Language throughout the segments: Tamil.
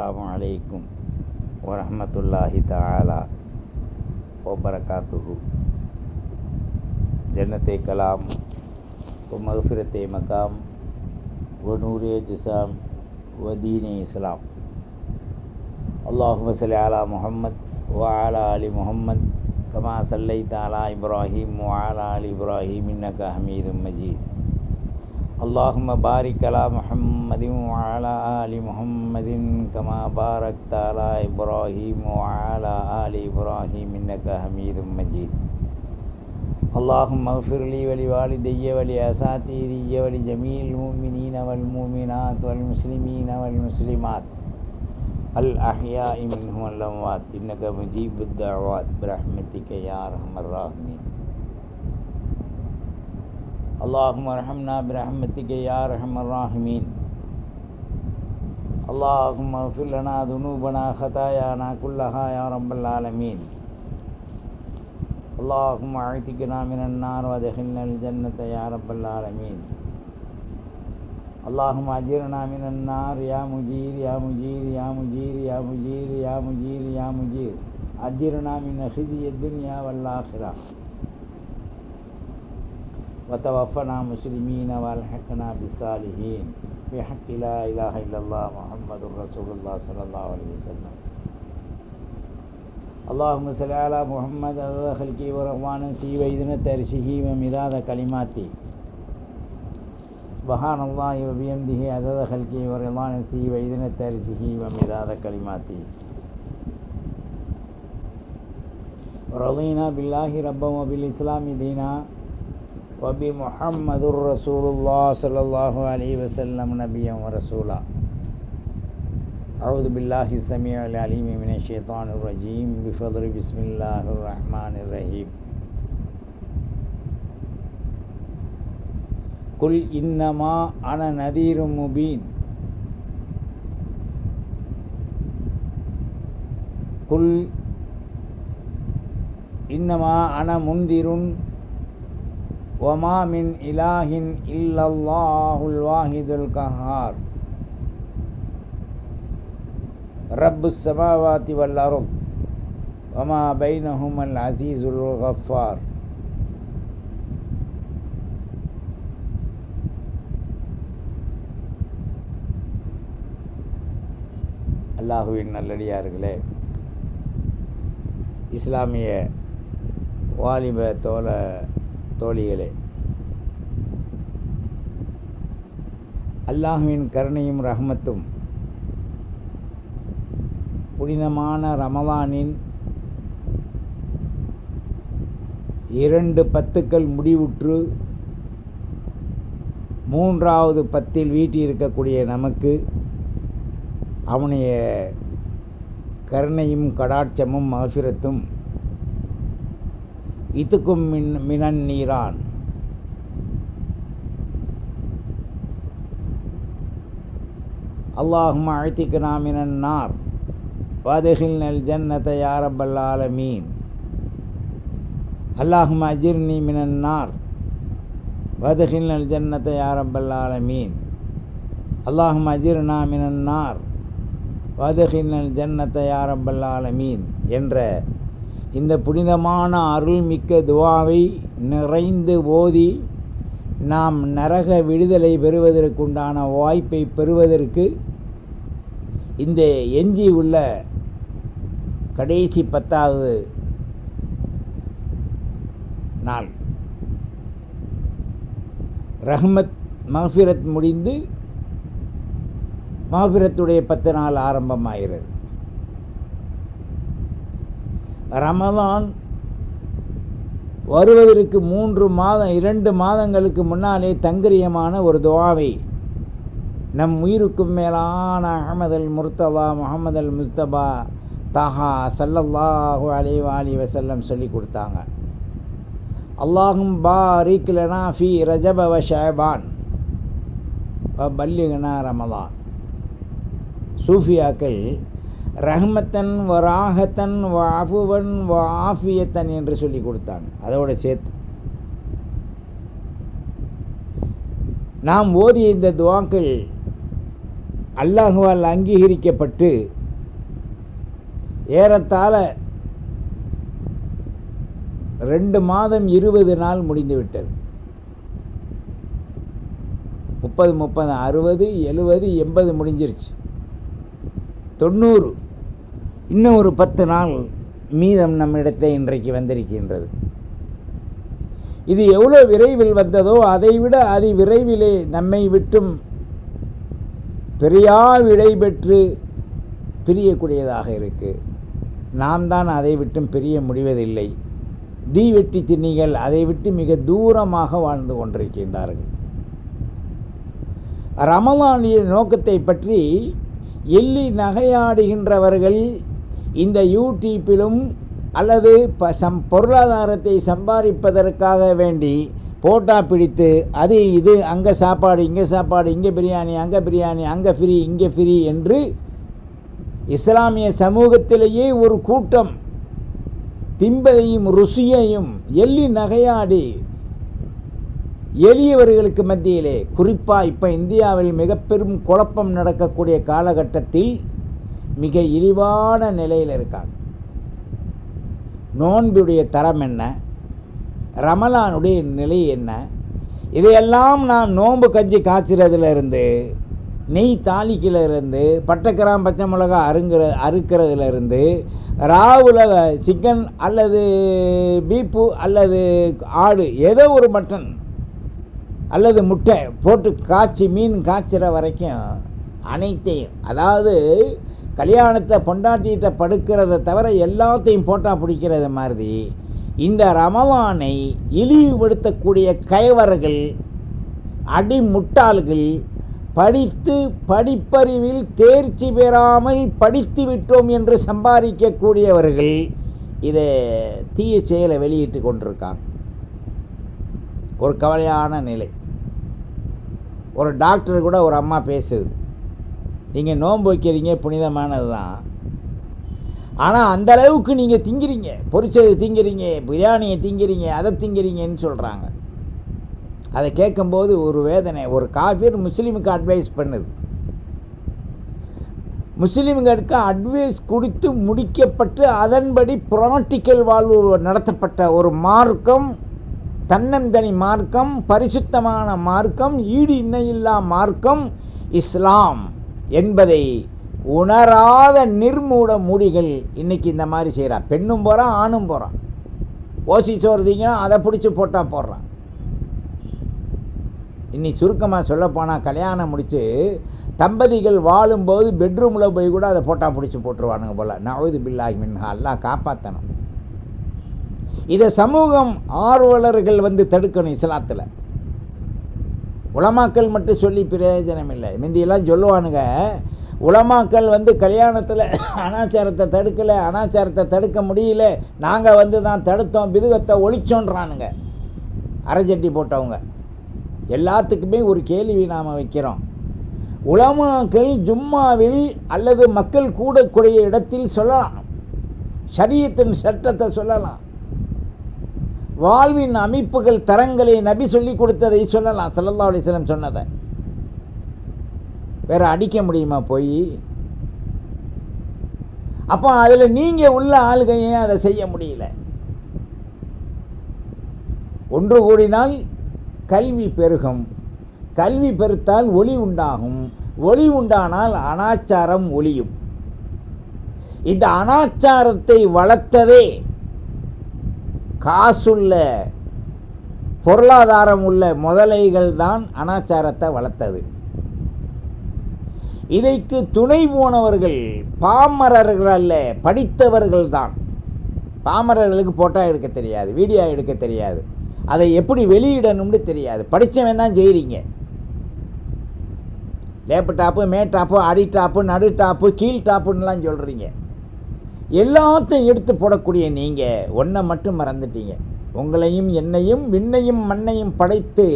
அஸ்லாம் அலைக்கும் வரமத்துல்லாஹி தாலா வபரகாத்துஹு ஜன்னத்தை கலாம் வ மகாம் வ ஜிசாம் வதீனே இஸ்லாம் அல்லாஹும சலி அலா முஹம்மத் வாலா அலி முஹம்மத் கமா சல்லை தாலா இப்ராஹிம் வாலா அலி இப்ராஹிம் இன்னக ஹமீதும் மஜீத் اللهم بارك على محمد وعلى آل محمد كما باركت على إبراهيم وعلى آل إبراهيم إنك حميد مجيد. اللهم اغفر لي ولوالدي ولأساتذتي ولجميع المؤمنين والمؤمنات والمسلمين والمسلمات. الأحياء منهم والأموات. إنك مجيب الدعوات برحمتك يا أرحم الراحمين. اللهم ارحمنا برحمتك يا أرحم الراحمين. اللهم اغفر لنا ذنوبنا خطايانا كلها يا رب العالمين. اللهم اعتقنا من النار وادخلنا الجنة يا رب العالمين. اللهم اجرنا من النار يا مجير يا مجير يا مجير يا مجير يا مجير يا مجير. اجرنا من خزي الدنيا والآخرة. وتوفنا مسلمين والحقنا بالصالحين. بحق لا إله إلا الله محمد رسول الله صلى الله عليه وسلم. اللهم صل على محمد عدد خلقه ورضوان سي وإذن ترشه ومداد كلماتي سبحان الله وبحمده عدد خلقه ورضوان سي وإذن ترشه ومداد كلماتي رضينا بالله ربا وبالإسلام دينا. وبمحمد رسول الله صلى الله عليه وسلم نبيا ورسولا. أعوذ بالله السميع العليم من الشيطان الرجيم. بفضل بسم الله الرحمن الرحيم. قل إنما أنا نذير مبين. قل إنما أنا منذر وما من إله إلا الله الواحد القهار رب السماوات والأرض وما بينهما العزيز الغفار அல்லாஹுவின் நல்லடியார்களே இஸ்லாமிய வாலிப தோழ தோழிகளே. அல்லாஹுவின் கருணையும் ரஹமத்தும் புனிதமான ரமலானின் இரண்டு பத்துக்கள் முடிவுற்று மூன்றாவது பத்தில் வீட்டியிருக்கக்கூடிய நமக்கு அவனுடைய கருணையும் கடாட்சமும் மகசுரத்தும் இதுக்கும் மின் மினன் நீரான் அல்லாஹும் அழைத்திக்கு மினன் நார் வாதகில் நல் ஜன்னத்தை யாரபல் ஆலமீன். அல்லாஹும் அஜிர் மினன் நார் வாதகில் நல் ஜன்னத்தை யாரபல் மீன் அல்லாஹும் அஜிர்னா மினன் நார் வாதகில் நல் ஜன்னத யாரபல் ஆலமீன் என்ற இந்த புனிதமான அருள்மிக்க துவாவை நிறைந்து ஓதி நாம் நரக விடுதலை பெறுவதற்குண்டான வாய்ப்பை பெறுவதற்கு இந்த எஞ்சி உள்ள கடைசி பத்தாவது நாள். ரஹ்மத் மஹ்ஃபிரத் முடிந்து மஹ்ஃபிரத்துடைய பத்து நாள் ஆரம்பமாகிறது. ரமலான் வருவதற்கு மூன்று மாதம் இரண்டு மாதங்களுக்கு முன்னாலே தங்கிரியமான ஒரு துவாவை நம் உயிருக்கும் மேலான அஹமது அல் முர்த்தலா முகமது அல் முஸ்தபா தஹா சல்லல்லாஹு அலி அலி வசல்லம் சொல்லி கொடுத்தாங்க. அல்லாஹும் பாரிக் லனா ஃபி ரஜப வ ஷேபான் ப பல்லிகனா ரமலான். சூஃபியாக்கள் ரஹ்மத்தன் வராகத்தன் வாஃபுவன் வாஃபியத்தன் என்று சொல்லி கொடுத்தாங்க அதோட சேர்த்து. நாம் ஓதிய இந்த துவாக்கள் அல்லாஹுவால் அங்கீகரிக்கப்பட்டு ஏறத்தாழ ரெண்டு மாதம் இருபது நாள் முடிந்துவிட்டது. முப்பது முப்பது அறுபது எழுபது எண்பது முடிஞ்சிருச்சு. தொண்ணூறு. இன்னும் ஒரு பத்து நாள் மீதம் நம்மிடத்தை இன்றைக்கு வந்திருக்கின்றது. இது எவ்வளோ விரைவில் வந்ததோ அதைவிட அதி விரைவிலே நம்மை விட்டும் பெரியா விடை பெற்று பிரியக்கூடியதாக இருக்குது நாம் தான் அதை விட்டும் பிரிய முடிவதில்லை. தீவெட்டி திண்ணிகள் அதை விட்டு மிக தூரமாக வாழ்ந்து கொண்டிருக்கின்றார்கள். ரமலானிய நோக்கத்தை பற்றி எள்ளி நகையாடுகின்றவர்கள் இந்த யூடியூப்பிலும் அல்லது ப சம் பொருளாதாரத்தை சம்பாதிப்பதற்காக வேண்டி போட்டா பிடித்து அது இது அங்கே சாப்பாடு இங்கே சாப்பாடு இங்கே பிரியாணி அங்கே பிரியாணி அங்கே ஃப்ரீ இங்கே ஃப்ரீ என்று இஸ்லாமிய சமூகத்திலேயே ஒரு கூட்டம் திம்பதையும் ருசியையும் எள்ளி நகையாடி எளியவர்களுக்கு மத்தியிலே குறிப்பாக இப்போ இந்தியாவில் மிக பெரும் குழப்பம் நடக்கக்கூடிய காலகட்டத்தில் மிக இழிவான நிலையில் இருக்காங்க. நோன்புடைய தரம் என்ன? ரமலானுடைய நிலை என்ன? இதையெல்லாம் நான் நோன்பு கஞ்சி காய்ச்சிறதுலேருந்து நெய் தாளிக்கிலேருந்து பட்டைக்கிராம் பச்சை மிளகா அருங்குற அறுக்கிறதுலேருந்து ராவில் சிக்கன் அல்லது பீப்பு அல்லது ஆடு ஏதோ ஒரு மட்டன் அல்லது முட்டை போட்டு காய்ச்சி மீன் காய்ச்சிற வரைக்கும் அனைத்தையும் அதாவது கல்யாணத்தை பொண்டாட்டிகிட்ட படுக்கிறத தவிர எல்லாத்தையும் போட்டால் பிடிக்கிறது மாதிரி இந்த ரமவானை இழிவுபடுத்தக்கூடிய கைவர்கள் அடிமுட்டாள்கள் படித்து படிப்பறிவில் தேர்ச்சி பெறாமல் படித்து விட்டோம் என்று சம்பாதிக்கக்கூடியவர்கள் இதை தீய செயலை வெளியிட்டு கொண்டிருக்காங்க. ஒரு கவலையான நிலை. ஒரு டாக்டர் கூட ஒரு அம்மா பேசுது. நீங்கள் நோன்பு வைக்கிறீங்க புனிதமானது தான் ஆனால் அந்த அளவுக்கு நீங்கள் திங்கிறீங்க. பொரிச்சது திங்கிறீங்க பிரியாணியை திங்கிறீங்க அதை திங்கிறீங்கன்னு சொல்கிறாங்க அதை கேட்கும்போது ஒரு வேதனை ஒரு காஃபியர் முஸ்லீமுக்கு அட்வைஸ் பண்ணுது. முஸ்லீம்களுக்கு அட்வைஸ் கொடுத்து முடிக்கப்பட்டு அதன்படி ப்ராக்டிக்கல் வாழ்வு நடத்தப்பட்ட ஒரு மார்க்கம் தன்னந்தனி மார்க்கம் பரிசுத்தமான மார்க்கம் ஈடு இணையில்லா மார்க்கம் இஸ்லாம். என்பதை உணராத நிர்மூட மூடிகள் இன்றைக்கி இந்த மாதிரி செய்கிறான் பெண்ணும் போகிறான் ஆணும் போகிறான் ஓசி சோறு அதை பிடிச்சி போட்டால் போடுறான். இன்னி சுருக்கமாக சொல்லப்போனால் கல்யாணம் முடித்து தம்பதிகள் வாழும்போது பெட்ரூமில் போய் கூட அதை போட்டால் பிடிச்சி போட்டுருவானுங்க போல். நவது பில்லாகி மின்ஹா எல்லாம் காப்பாற்றணும் இதை சமூகம் ஆர்வலர்கள் வந்து தடுக்கணும் இஸ்லாத்தில். உலமாக்கள் மட்டும் சொல்லி பிரயோஜனம் இல்லை. முந்தியெல்லாம் சொல்லுவானுங்க உலமாக்கள் வந்து கல்யாணத்தில் அனாச்சாரத்தை தடுக்கலை அனாச்சாரத்தை தடுக்க முடியல நாங்கள் வந்து தான் தடுத்தோம் பிதுகத்தை ஒழிச்சோன்றானுங்க அரைச்சட்டி போட்டவங்க. எல்லாத்துக்குமே ஒரு கேள்வி நாம் வைக்கிறோம். உலமாக்கள் ஜும்மாவில் அல்லது மக்கள் கூடக்கூடிய இடத்தில் சொல்லலாம். சரியத்தின் சட்டத்தை சொல்லலாம். வாழ்வின் அமைப்புகள் தரங்களை நபி சொல்லி கொடுத்ததை சொல்லலாம் சல்லல்லா அலிஸ்லம் சொன்னதை. வேற அடிக்க முடியுமா போய்? அப்போ அதில் நீங்கள் உள்ள ஆளுகையே அதை செய்ய முடியல? ஒன்று கூடினால் கல்வி பெருகும். கல்வி பெருத்தால் ஒளி உண்டாகும். ஒளி உண்டானால் அனாச்சாரம் ஒளியும். இந்த அனாச்சாரத்தை வளர்த்ததே காசுள்ள பொருளாதாரம் உள்ள முதலைகள் தான் அனாச்சாரத்தை வளர்த்தது. இதைக்கு துணை போனவர்கள் பாமரர்கள் அல்ல படித்தவர்கள் தான் பாமரர்களுக்கு போட்டோ எடுக்க தெரியாது வீடியோ எடுக்க தெரியாது. அதை எப்படி வெளியிடணும்னு தெரியாது. படித்தவன் தான் செய்கிறீங்க லேப்டாப்பு மேட்டாப்பு அடி டாப்பு நடு டாப்பு கீழ் டாப்புன்னெலாம் சொல்கிறீங்க எல்லாத்தையும் எடுத்து போடக்கூடிய நீங்கள் ஒன்றை மட்டும் மறந்துட்டீங்க. உங்களையும் என்னையும் விண்ணையும் மண்ணையும் படைத்து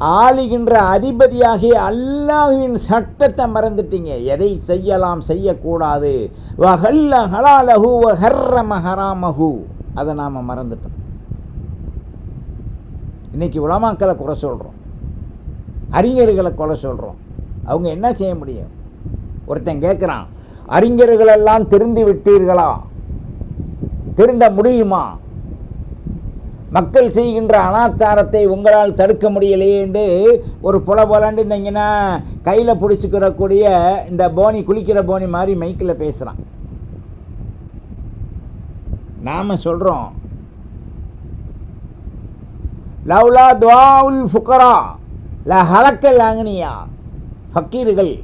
ஆளுகின்ற அதிபதியாகிய அல்லாஹுவின் சட்டத்தை மறந்துட்டீங்க. எதை செய்யலாம் செய்யக்கூடாது. வஹல்ல ஹலாலஹு வஹர்ரம ஹராமஹு. அதை நாம் மறந்துட்டோம். இன்னைக்கு உலமாக்களை குறை சொல்கிறோம் அறிஞர்களை கொலை சொல்கிறோம் அவங்க என்ன செய்ய முடியும்? ஒருத்தன் கேட்குறான் அறிஞர்களெல்லாம் திருந்தி விட்டீர்களா? திருந்த முடியுமா? மக்கள் செய்கின்ற அனாச்சாரத்தை உங்களால் தடுக்க முடியலையே என்று ஒரு புல புலண்டு இருந்தீங்கன்னா கையில் பிடிச்சிக்கிறக்கூடிய இந்த போனி குளிக்கிற போனி மாதிரி மைக்கில் பேசுகிறான் நாம் சொல்கிறோம் லவ்லா துவாவுல் ஃபுக்கரா ல ஹலக்கல் ஆங்கினியா ஃபக்கீர்கள்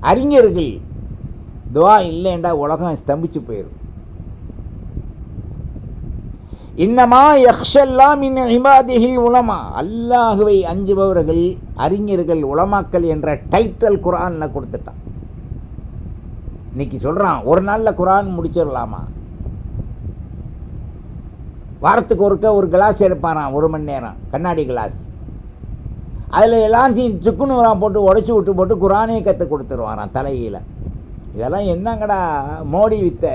அறிஞர்கள் துவா இல்லைண்டா உலகம் ஸ்தம்பிச்சு போயிடும் இன்னமா யக்ஷல்லாம் இன் இபாதிஹில் உலமா. அல்லாஹுவை அஞ்சுபவர்கள் அறிஞர்கள் உலமாக்கல் என்ற டைட்டல் குரானில் கொடுத்துட்டான். இன்னைக்கு சொல்கிறான் ஒரு நாளில் குரான் முடிச்சிடலாமா? வாரத்துக்கு ஒருக்க ஒரு கிளாஸ் எடுப்பாரான் ஒரு மணி நேரம் கண்ணாடி கிளாஸ். அதில் எல்லாத்தையும் சுக்குநூறாக போட்டு உடச்சி விட்டு போட்டு குரானே கற்றுக் கொடுத்துருவாரான் தலையில். இதெல்லாம் என்னங்கடா மோடி வித்த?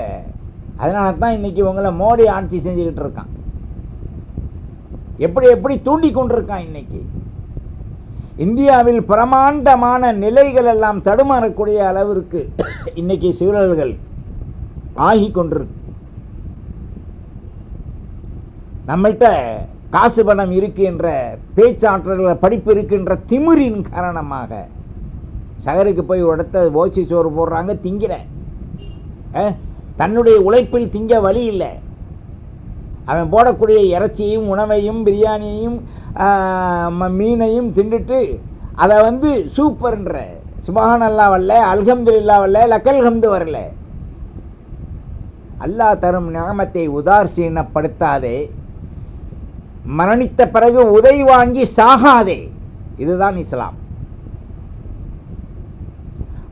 அதனால தான் இன்றைக்கி உங்களை மோடி ஆட்சி செஞ்சுக்கிட்டு இருக்கான். எப்படி எப்படி தூண்டி கொண்டிருக்கான் இன்னைக்கு? இந்தியாவில் பிரமாண்டமான நிலைகள் எல்லாம் தடுமாறக்கூடிய அளவிற்கு இன்னைக்கு சூழல்கள் ஆகி கொண்டிருக்கு. நம்மள்கிட்ட காசு பணம் இருக்கின்ற பேச்சாற்றல்கள் படிப்பு இருக்கின்ற திமிரின் காரணமாக சகருக்கு போய் ஒரு இடத்த ஓசி சோறு போடுறாங்க திங்கிற தன்னுடைய உழைப்பில் திங்க வழி இல்லை. அவன் போடக்கூடிய இறைச்சியையும் உணவையும் பிரியாணியையும் ம- மீனையும் தின்றுட்டு அதை வந்து சூப்பர்ன்ற. சுபஹான் அல்லா வரல அல்ஹம்துலில்லா வரல லக்கல்ஹம்து வரல. அல்லாஹ் தரும் நியமத்தை உதாசீனப்படுத்தாதே மரணித்த பிறகு உதவி வாங்கி சாகாதே. இதுதான் இஸ்லாம்.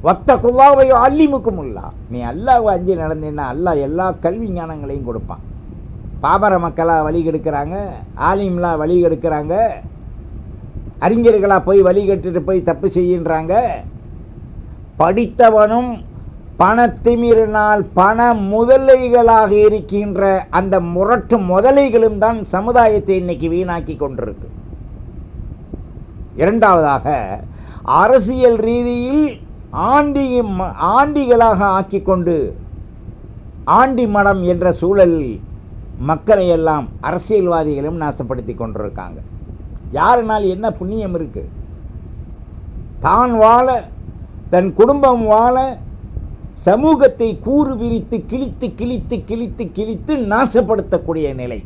வத்த குல்லாவை அல்லிமுக்கும் நீ அல்லாஹ் அஞ்சு நடந்தேன்னா அல்லாஹ் எல்லா கல்வி ஞானங்களையும் கொடுப்பான். பாபர மக்களாக வழி கெடுக்கிறாங்க ஆலிம்லாம் வழி கெடுக்கிறாங்க அறிஞர்களாக போய் வழி கட்டுட்டு போய் தப்பு செய்கின்றாங்க படித்தவனும் பணத்திமிரினால் பண முதலைகளாக இருக்கின்ற அந்த முரட்டு முதலைகளும் தான் சமுதாயத்தை இன்னைக்கு வீணாக்கி கொண்டிருக்கு. இரண்டாவதாக அரசியல் ரீதியில் ஆண்டி ம- ஆண்டிகளாக ஆக்கிக்கொண்டு ஆண்டி மடம் என்ற சூழலில் மக்களை எல்லாம் அரசியல்வாதிகளும் நாசப்படுத்தி கொண்டிருக்காங்க. யாருனால் என்ன புண்ணியம் இருக்கு? தான் வாழ தன் குடும்பம் வாழ சமூகத்தை கூறு விரித்து கிழித்து கிழித்து கிழித்து கிழித்து நாசப்படுத்தக்கூடிய நிலை.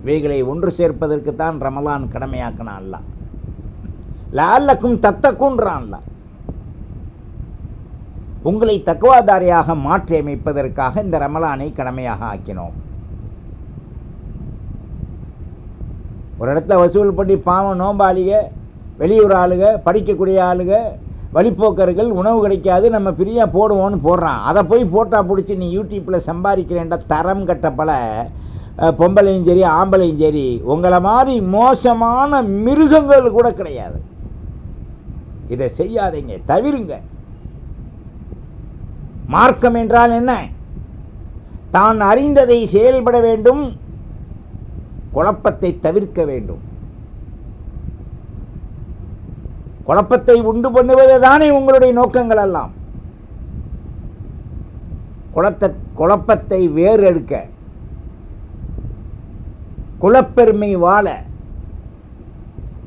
இவைகளை ஒன்று சேர்ப்பதற்கு தான் ரமலான் கடமையாக்கினான் லாலக்கும் லால்லக்கும் தத்தக்குன்றான் உங்களை தக்குவாதாரியாக மாற்றி அமைப்பதற்காக இந்த ரமலானை கடமையாக ஆக்கினோம். ஒரு இடத்துல வசூல் பண்ணி பாவம் நோம்பாளிக வெளியூர் ஆளுக படிக்கக்கூடிய ஆளுக வழிப்போக்கர்கள் உணவு கிடைக்காது நம்ம ஃப்ரீயாக போடுவோன்னு போடுறான். அதை போய் போட்டால் பிடிச்சி நீ யூடியூப்பில் சம்பாதிக்கிறேன்டா தரம் கட்ட பல பொம்பளையும் சரி ஆம்பளையும் சரி உங்களை மாதிரி மோசமான மிருகங்கள் கூட கிடையாது. இதை செய்யாதீங்க தவிருங்க. மார்க்கம் என்றால் என்ன? தான் அறிந்ததை செயல்பட வேண்டும் குழப்பத்தை தவிர்க்க வேண்டும். குழப்பத்தை உண்டு பண்ணுவது தானே உங்களுடைய நோக்கங்கள் எல்லாம். குளத்த குழப்பத்தை வேறெடுக்க குலப்பெருமை வாழ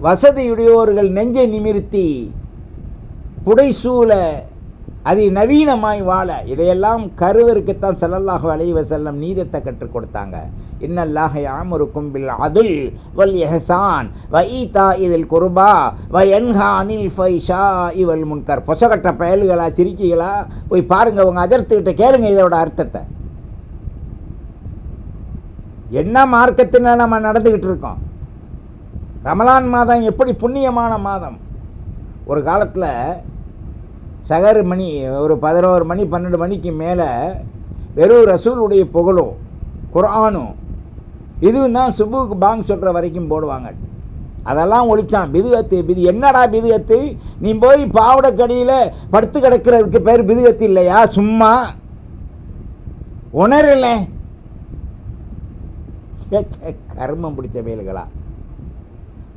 வசதியுடையோர்கள் நெஞ்சை நிமிர்த்தி புடைசூழ அது நவீனமாய் வாழ. இதையெல்லாம் கருவருக்குத்தான் செல்லல்லாக அலைவ செல்லம் நீதத்தை கற்றுக் கொடுத்தாங்க. இன்னல்லாக யாம் ஒரு பில் அதுல் வல் எஹசான் வைதா இதில் குருபா. வ என்ஹா அனில் ஃபைஷா இவள் முன்கர். பொசகட்ட பயல்களா சிரிக்கிகளா போய் பாருங்க உங்க அதிர்த்துக்கிட்ட கேளுங்க இதோட அர்த்தத்தை. என்ன மார்க்கத்தின நம்ம நடந்துக்கிட்டு இருக்கோம்? ரமலான் மாதம் எப்படி புண்ணியமான மாதம்? ஒரு காலத்தில் சகர் மணி ஒரு பதினோரு மணி பன்னெண்டு மணிக்கு மேலே வெறும் ரசூலுடைய புகழும் குரானும் இதுவும் தான் சுபுக்கு பாங் சொல்கிற வரைக்கும் போடுவாங்க. அதெல்லாம் ஒழிச்சான். பிதுகத்து பிது என்னடா பிதுகத்து? நீ போய் பாவடக்கடியில் படுத்து கிடக்கிறதுக்கு பேர் பிதுகத்து இல்லையா? சும்மா. உணரல கர்மம் பிடிச்ச வேல்களா.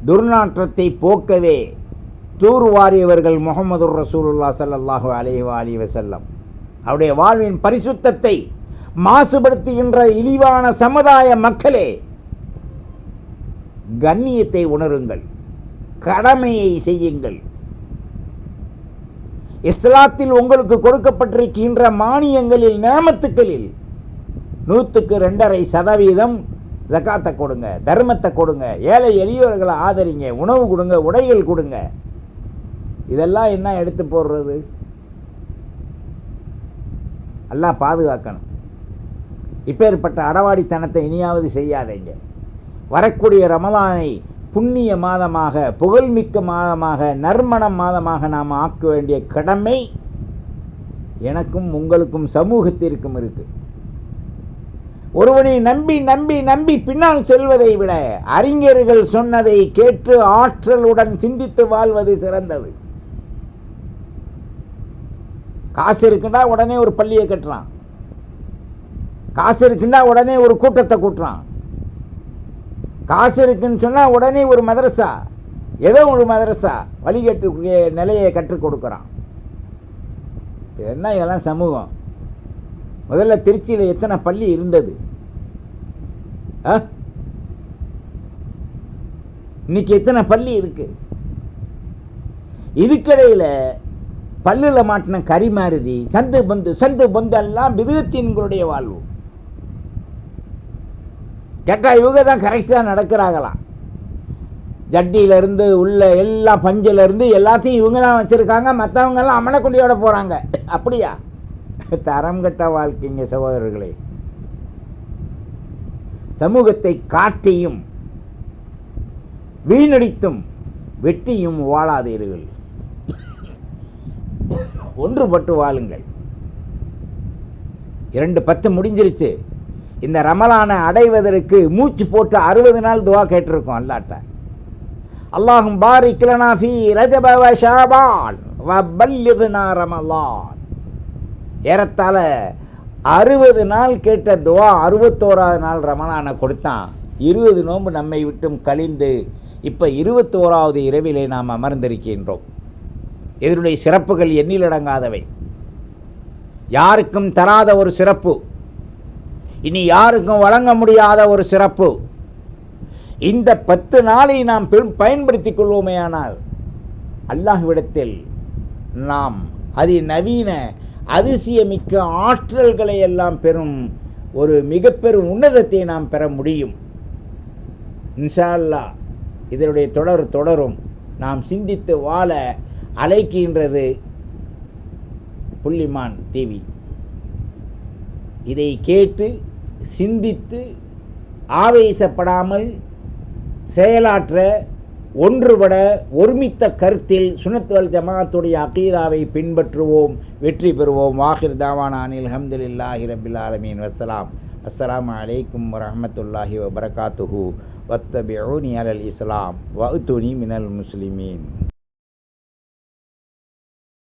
துர்நாற்றத்தை போக்கவே தூர் வாரியவர்கள் முகமது ரசூலுல்லா சல்லாஹு அலைஹி அலி வசல்லம் அவருடைய வாழ்வின் பரிசுத்தத்தை மாசுபடுத்துகின்ற இழிவான சமுதாய மக்களே கண்ணியத்தை உணருங்கள் கடமையை செய்யுங்கள். இஸ்லாத்தில் உங்களுக்கு கொடுக்கப்பட்டிருக்கின்ற மானியங்களில் நேமத்துக்களில் நூற்றுக்கு ரெண்டரை சதவீதம் ஜகாத்தை கொடுங்க தர்மத்தை கொடுங்க ஏழை எளியவர்களை ஆதரிங்க உணவு கொடுங்க உடைகள் கொடுங்க. இதெல்லாம் என்ன எடுத்து போடுறது? எல்லாம் பாதுகாக்கணும். இப்பேற்பட்ட அடவாடித்தனத்தை இனியாவது செய்யாதீங்க. வரக்கூடிய ரமலானை புண்ணிய மாதமாக புகழ்மிக்க மாதமாக நறுமணம் மாதமாக நாம் ஆக்க வேண்டிய கடமை எனக்கும் உங்களுக்கும் சமூகத்திற்கும் இருக்கு. ஒருவனை நம்பி நம்பி நம்பி பின்னால் செல்வதை விட அறிஞர்கள் சொன்னதை கேட்டு ஆற்றலுடன் சிந்தித்து வாழ்வது சிறந்தது. காசு இருக்குன்னா உடனே ஒரு பள்ளியை கட்டுறான். காசு இருக்குன்னா உடனே ஒரு கூட்டத்தை கூட்டுறான். காசு இருக்குன்னு சொன்னால் உடனே ஒரு மதரசா ஏதோ ஒரு மதரசா வழிகட்டு நிலையை கற்றுக் கொடுக்குறான். என்ன இதெல்லாம் சமூகம்? முதல்ல திருச்சியில் எத்தனை பள்ளி இருந்தது? இன்னைக்கு எத்தனை பள்ளி இருக்கு? இதுக்கிடையில் பல்லில் மாட்டின கறி மாறுதி சந்து பந்து சந்து பந்து எல்லாம் மிருகத்தின்களுடைய வாழ்வு. கேட்டால் இவங்க தான் கரெக்டாக நடக்கிறாங்களாம் ஜட்டியிலேருந்து உள்ள எல்லா பஞ்சிலேருந்து எல்லாத்தையும் இவங்க தான் வச்சுருக்காங்க. மற்றவங்கெல்லாம் அமலக்குடியோட போகிறாங்க அப்படியா? தரம் கட்ட வாழ்க்கைங்க சகோதரர்களே. சமூகத்தை காட்டியும் வீணடித்தும் வெட்டியும் வாழாதீர்கள். ஒன்றுபட்டு வாழுங்கள். இரண்டு பத்து முடிஞ்சிருச்சு. இந்த ரமலானை அடைவதற்கு மூச்சு போட்டு அறுபது நாள் துவா கேட்டிருக்கோம் அல்லாட்ட. அல்லாஹும் பாரி கிளனாஃபி ஃபீ ரஜப வ ஷாபான் வ ரமலான். ஏறத்தாழ அறுபது நாள் கேட்ட துவா அறுபத்தோராவது நாள் ரமலானை கொடுத்தான். இருபது நோன்பு நம்மை விட்டும் கழிந்து இப்போ இருபத்தோராவது இரவிலே நாம் அமர்ந்திருக்கின்றோம். இதனுடைய சிறப்புகள் எண்ணிலடங்காதவை யாருக்கும் தராத ஒரு சிறப்பு இனி யாருக்கும் வழங்க முடியாத ஒரு சிறப்பு இந்த பத்து நாளை நாம் பெரும் பயன்படுத்திக் கொள்வோமேயானால் அல்லாஹ்விடத்தில் நாம் அதி நவீன அதிசயமிக்க ஆற்றல்களை எல்லாம் பெறும் ஒரு மிக பெரும் உன்னதத்தை நாம் பெற முடியும். இன்ஷா அல்லாஹ் இதனுடைய தொடர் தொடரும். நாம் சிந்தித்து வாழ அழைக்கின்றது. புள்ளிமான் டிவி. இதை கேட்டு சிந்தித்து ஆவேசப்படாமல் செயலாற்ற ஒன்றுபட ஒருமித்த கருத்தில் சுனத்துவல் ஜமாத்துடைய அகீதாவை பின்பற்றுவோம் வெற்றி பெறுவோம். வாஹிர் தாவானா அஹமதுல்லாஹி ரபில் ஆலமீன். வசலாம் அஸ்லாம் அலைக்கும் வரமத்துல்லாஹி வபரகாத்துஹூ. வத்தபியூனி அலல் இஸ்லாம். வஅத்துனி மினல் முஸ்லிமீன்.